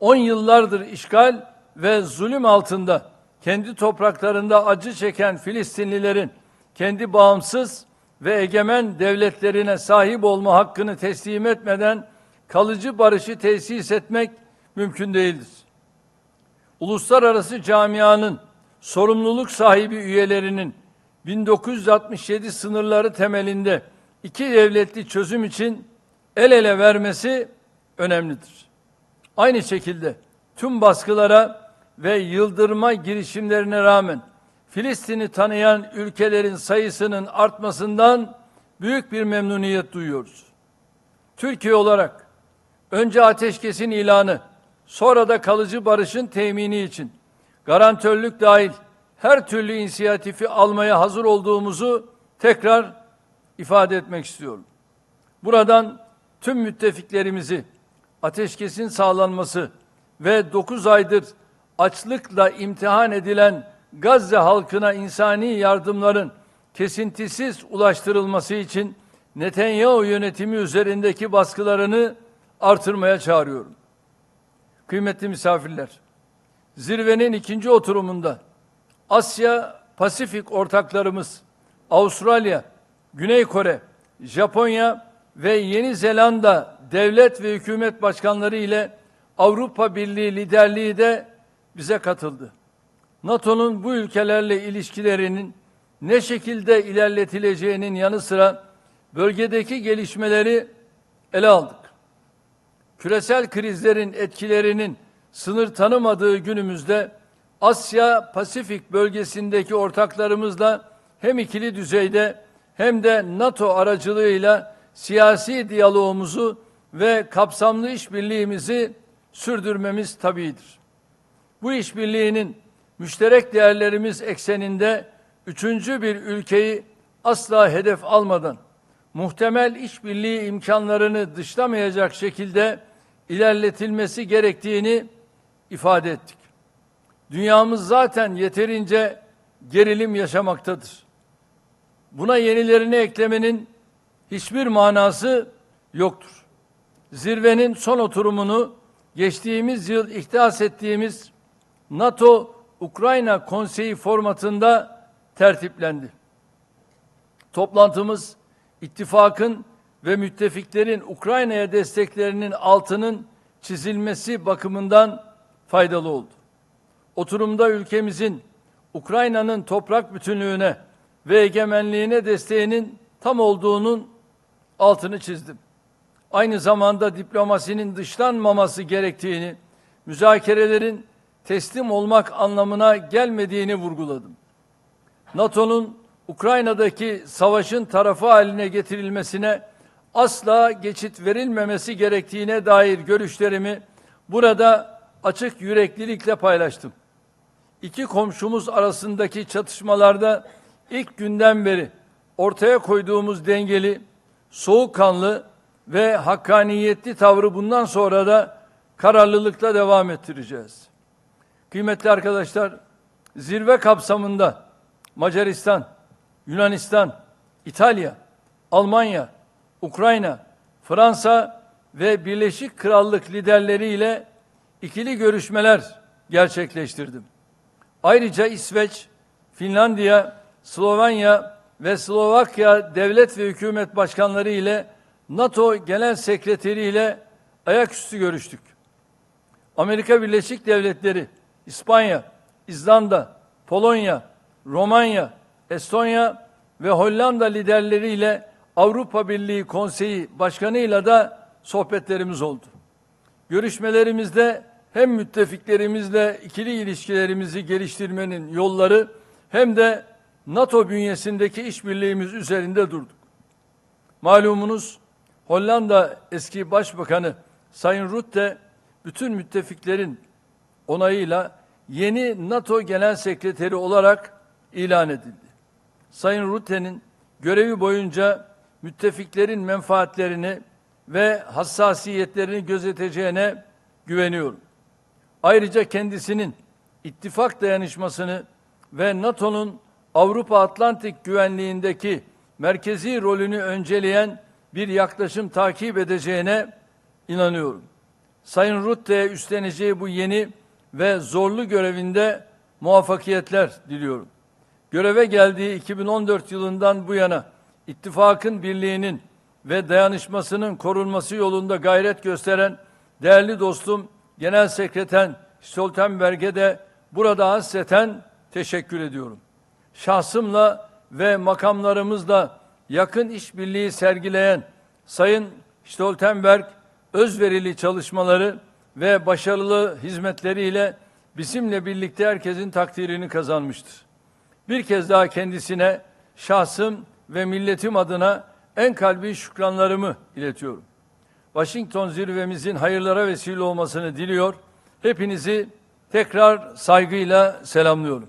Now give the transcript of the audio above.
10 yıllardır işgal ve zulüm altında kendi topraklarında acı çeken Filistinlilerin kendi bağımsız ve egemen devletlerine sahip olma hakkını teslim etmeden kalıcı barışı tesis etmek mümkün değildir. Uluslararası camianın sorumluluk sahibi üyelerinin 1967 sınırları temelinde iki devletli çözüm için el ele vermesi önemlidir. Aynı şekilde tüm baskılara ve yıldırma girişimlerine rağmen Filistin'i tanıyan ülkelerin sayısının artmasından büyük bir memnuniyet duyuyoruz. Türkiye olarak önce ateşkesin ilanı, sonra da kalıcı barışın temini için garantörlük dahil her türlü inisiyatifi almaya hazır olduğumuzu tekrar ifade etmek istiyorum. Buradan tüm müttefiklerimizi ateşkesin sağlanması ve 9 aydır açlıkla imtihan edilen Gazze halkına insani yardımların kesintisiz ulaştırılması için Netanyahu yönetimi üzerindeki baskılarını artırmaya çağırıyorum. Kıymetli misafirler, zirvenin ikinci oturumunda Asya Pasifik ortaklarımız Avustralya, Güney Kore, Japonya ve Yeni Zelanda devlet ve hükümet başkanları ile Avrupa Birliği liderliği de bize katıldı. NATO'nun bu ülkelerle ilişkilerinin ne şekilde ilerletileceğinin yanı sıra bölgedeki gelişmeleri ele aldık. Küresel krizlerin etkilerinin sınır tanımadığı günümüzde Asya Pasifik bölgesindeki ortaklarımızla hem ikili düzeyde hem de NATO aracılığıyla siyasi diyalogumuzu ve kapsamlı işbirliğimizi sürdürmemiz tabidir. Bu işbirliğinin müşterek değerlerimiz ekseninde üçüncü bir ülkeyi asla hedef almadan muhtemel işbirliği imkanlarını dışlamayacak şekilde ilerletilmesi gerektiğini ifade ettik. Dünyamız zaten yeterince gerilim yaşamaktadır. Buna yenilerini eklemenin hiçbir manası yoktur. Zirvenin son oturumunu geçtiğimiz yıl ihdas ettiğimiz NATO Ukrayna Konseyi formatında tertiplendi. Toplantımız ittifakın ve müttefiklerin Ukrayna'ya desteklerinin altının çizilmesi bakımından faydalı oldu. Oturumda ülkemizin Ukrayna'nın toprak bütünlüğüne ve egemenliğine desteğinin tam olduğunun altını çizdim. Aynı zamanda diplomasinin dışlanmaması gerektiğini, müzakerelerin teslim olmak anlamına gelmediğini vurguladım. NATO'nun Ukrayna'daki savaşın tarafı haline getirilmesine asla geçit verilmemesi gerektiğine dair görüşlerimi burada açık yüreklilikle paylaştım. İki komşumuz arasındaki çatışmalarda ilk günden beri ortaya koyduğumuz dengeli, soğukkanlı ve hakkaniyetli tavrı bundan sonra da kararlılıkla devam ettireceğiz. Kıymetli arkadaşlar, zirve kapsamında Macaristan, Yunanistan, İtalya, Almanya, Ukrayna, Fransa ve Birleşik Krallık liderleriyle ikili görüşmeler gerçekleştirdim. Ayrıca İsveç, Finlandiya, Slovenya ve Slovakya devlet ve hükümet başkanları ile NATO Genel Sekreteri ile ayaküstü görüştük. Amerika Birleşik Devletleri, İspanya, İzlanda, Polonya, Romanya, Estonya ve Hollanda liderleriyle Avrupa Birliği Konseyi Başkanı'yla da sohbetlerimiz oldu. Görüşmelerimizde hem müttefiklerimizle ikili ilişkilerimizi geliştirmenin yolları hem de NATO bünyesindeki işbirliğimiz üzerinde durduk. Malumunuz Hollanda eski başbakanı Sayın Rutte bütün müttefiklerin onayıyla yeni NATO Genel Sekreteri olarak ilan edildi. Sayın Rutte'nin görevi boyunca müttefiklerin menfaatlerini ve hassasiyetlerini gözeteceğine güveniyorum. Ayrıca kendisinin ittifak dayanışmasını ve NATO'nun Avrupa Atlantik güvenliğindeki merkezi rolünü önceleyen bir yaklaşım takip edeceğine inanıyorum. Sayın Rutte'ye üstleneceği bu yeni ve zorlu görevinde muvaffakiyetler diliyorum. Göreve geldiği 2014 yılından bu yana ittifakın birliğinin ve dayanışmasının korunması yolunda gayret gösteren değerli dostum Genel Sekreter Stoltenberg'e de burada hasreten teşekkür ediyorum. Şahsımla ve makamlarımızla yakın işbirliği sergileyen Sayın Stoltenberg özverili çalışmaları ve başarılı hizmetleriyle bizimle birlikte herkesin takdirini kazanmıştır. Bir kez daha kendisine şahsım ve milletim adına en kalbi şükranlarımı iletiyorum. Washington zirvemizin hayırlara vesile olmasını diliyor. Hepinizi tekrar saygıyla selamlıyorum.